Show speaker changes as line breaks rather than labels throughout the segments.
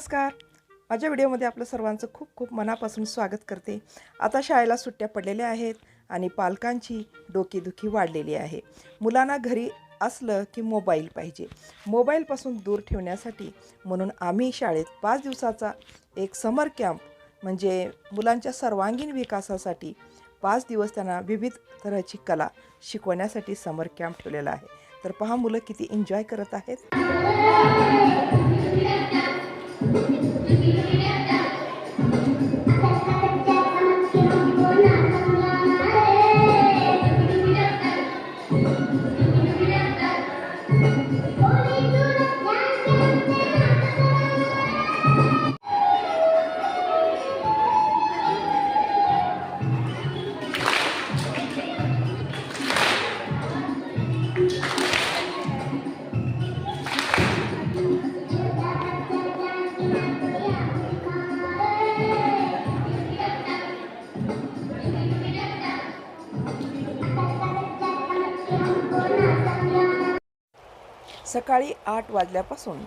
नमस्कार. माझ्या व्हिडिओमध्ये आपलं सर्वांचं खूप खूप मनापासून स्वागत करते. आता शाळेला सुट्ट्या पडलेल्या आहेत आणि पालकांची डोकेदुखी वाढलेली आहे. मुलांना घरी असलं की मोबाईल पाहिजे. मोबाईलपासून दूर ठेवण्यासाठी म्हणून आम्ही शाळेत पाच दिवसाचा एक समर कॅम्प म्हणजे मुलांच्या सर्वांगीण विकासासाठी पाच दिवस त्यांना विविध तऱ्हेची कला शिकवण्यासाठी समर कॅम्प ठेवलेला आहे. तर पहा मुलं किती एन्जॉय करत आहेत. Thank you. सकाळी आठ वाजल्यापासून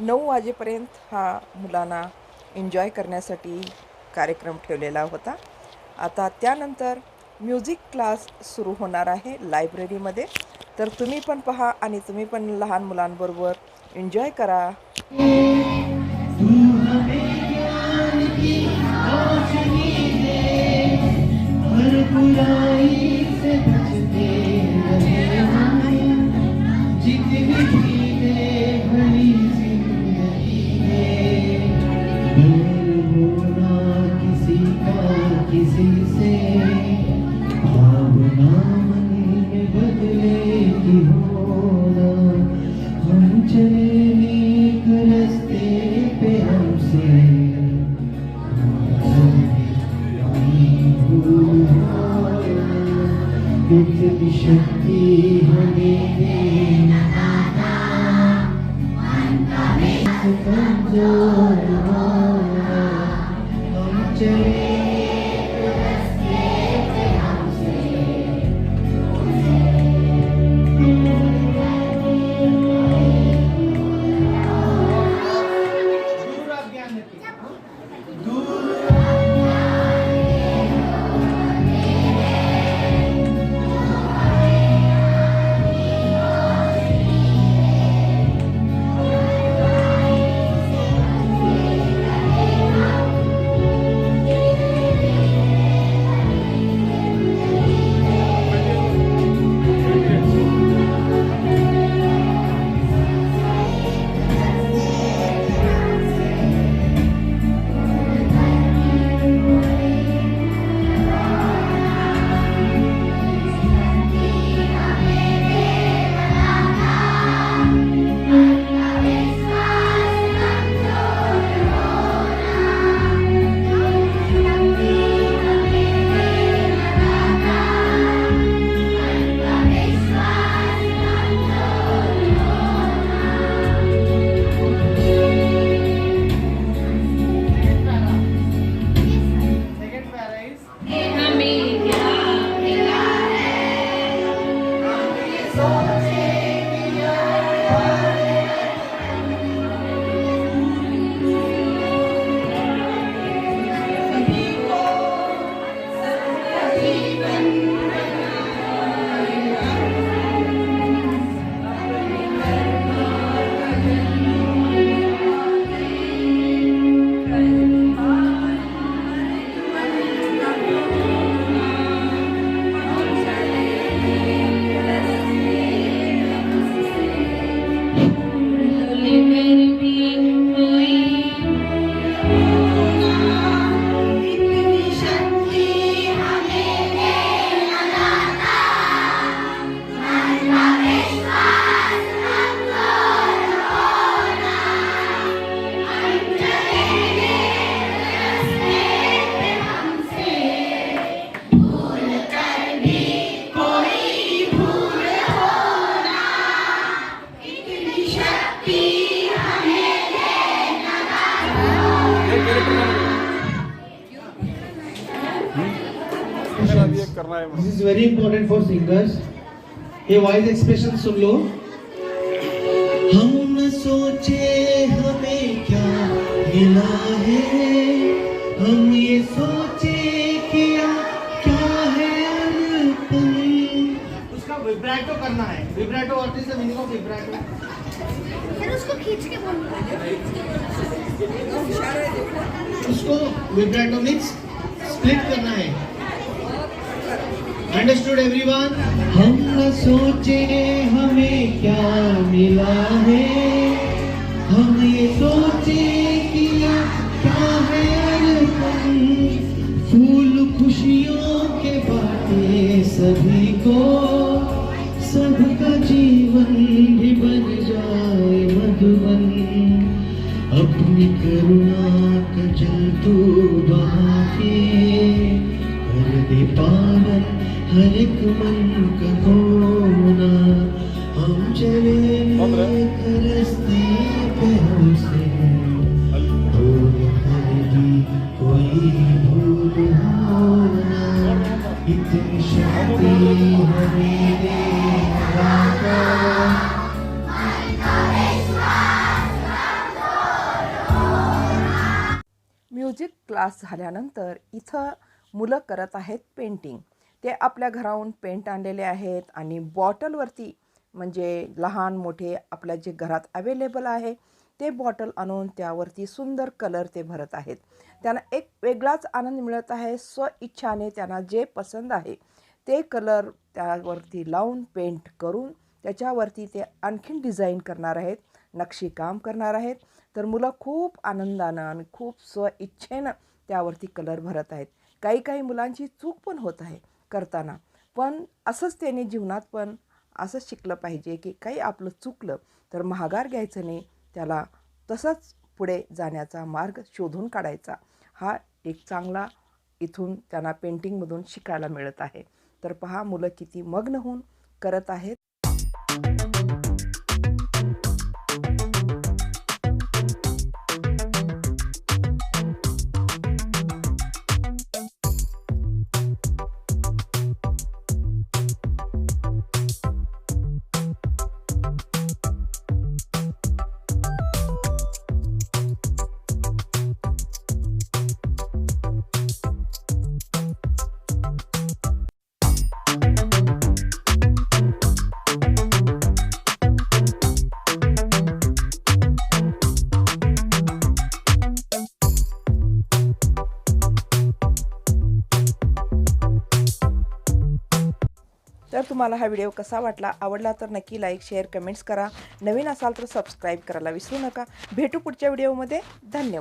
नऊ वाजेपर्यंत हा मुलांना एन्जॉय करण्यासाठी कार्यक्रम ठेवलेला होता. आता त्यानंतर म्युझिक क्लास सुरू होणार आहे लायब्ररीमध्ये तर तुम्ही पण पहा आणि तुम्ही पण लहान मुलांबरोबर एन्जॉय करा.
हर
He
This is very important for singers. ये वॉइस एक्सप्रेशन सुन लो। हम न सोचे हमें क्या मिला है। हम ये सोचे क्या क्या है उसका विब्राटो करना है। Vibrato is the meaning of vibrato
उसको
विब्रेटो मिक्स मीन्स स्प्लिट करना है। अंडरस्टूड एवरीवन हम न सोचे हमें क्या मिला है। करुणा का जल तू बहा के कर दे पावन हर
म्युझिक क्लास झाल्यानंतर इथं मुलं करत आहेत पेंटिंग. ते आपल्या घराहून पेंट आणलेले आहेत आणि बॉटलवरती म्हणजे लहान मोठे आपल्या जे घरात अवेलेबल आहे ते बॉटल आणून त्यावरती सुंदर कलर ते भरत आहेत. त्यांना एक वेगळाच आनंद मिळत आहे. स्वइच्छाने त्यांना जे पसंत आहे ते कलर त्यावरती लावून पेंट करून त्याच्यावरती ते आणखीन डिझाईन करणार आहेत नक्षीकाम करणार आहेत. तर मुलं खूप आनंदानं आणि खूप स्वइच्छेनं त्यावरती कलर भरत आहेत. काही काही मुलांची चूक पण होत आहे करताना. पण असंच त्यांनी जीवनात पण असंच शिकलं पाहिजे की काही आपलं चुकलं तर महागार घ्यायचं नाही. त्याला तसंच पुढे जाण्याचा मार्ग शोधून काढायचा. हा एक चांगला इथून त्यांना पेंटिंगमधून शिकायला मिळत आहे. तर पहा मुलं किती मग्न होऊन करत आहेत. तर तुम्हाला हा व्हिडिओ कसा वाटला आवडला तर नक्की लाईक शेअर कमेंट्स करा. नवीन असाल तर सबस्क्राईब करायला विसरू नका. भेटू पुढच्या व्हिडिओमध्ये. धन्यवाद.